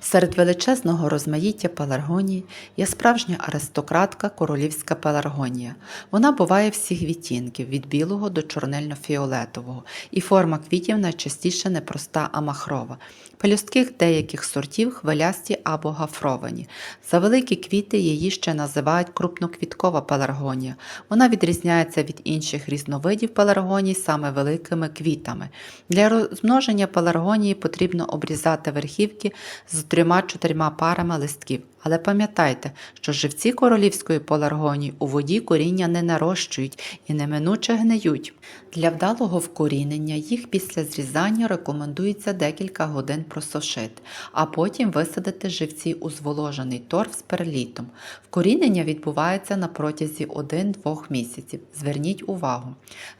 Серед величезного розмаїття пеларгонії є справжня аристократка королівська пеларгонія. Вона буває всіх відтінків від білого до чорнильно-фіолетового, і форма квітів найчастіше непроста, а махрова. Пелюстки деяких сортів хвилясті або гафровані. За великі квіти її ще називають крупноквіткова пеларгонія. Вона відрізняється від інших різновидів пеларгоній саме великими квітами. Для розмноження пеларгонії потрібно обрізати верхівки з трьома-чотирма парами листків. Але пам'ятайте, що живці королівської пеларгонії у воді коріння не нарощують і неминуче гниють. Для вдалого вкорінення їх після зрізання рекомендується декілька годин просушити, а потім висадити живці у зволожений торф з перлітом. Вкорінення відбувається на протязі 1-2 місяців. Зверніть увагу,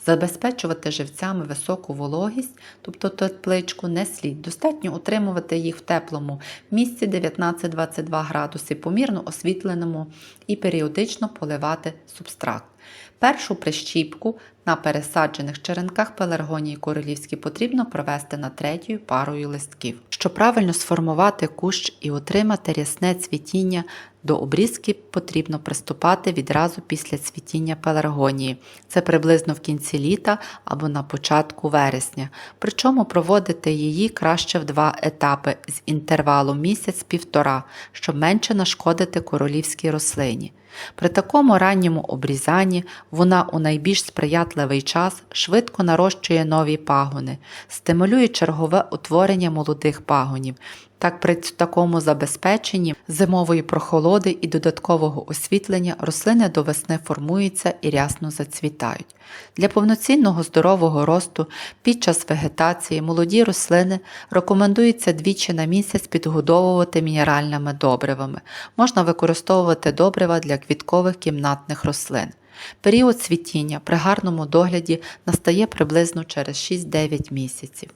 забезпечувати живцями високу вологість, тобто тепличку, не слід. Достатньо утримувати їх в теплому місці 19-22 градуси, помірно освітленому і періодично поливати субстракт. Першу прищіпку на пересаджених черенках пеларгонії королівські потрібно провести над третьою парою листків. Щоб правильно сформувати кущ і отримати рясне цвітіння, до обрізки потрібно приступати відразу після цвітіння пеларгонії. Це приблизно в кінці літа або на початку вересня. Причому проводити її краще в два етапи з інтервалом місяць-півтора, щоб менше нашкодити королівській рослині. При такому ранньому обрізанні вона у найбільш сприятливий час швидко нарощує нові пагони, стимулює чергове утворення молодих пагонів. Так, при такому забезпеченні зимової прохолоди і додаткового освітлення рослини до весни формуються і рясно зацвітають. Для повноцінного здорового росту під час вегетації молоді рослини рекомендується двічі на місяць підгодовувати мінеральними добривами. Можна використовувати добрива для квіткових кімнатних рослин. Період цвітіння при гарному догляді настає приблизно через 6-9 місяців.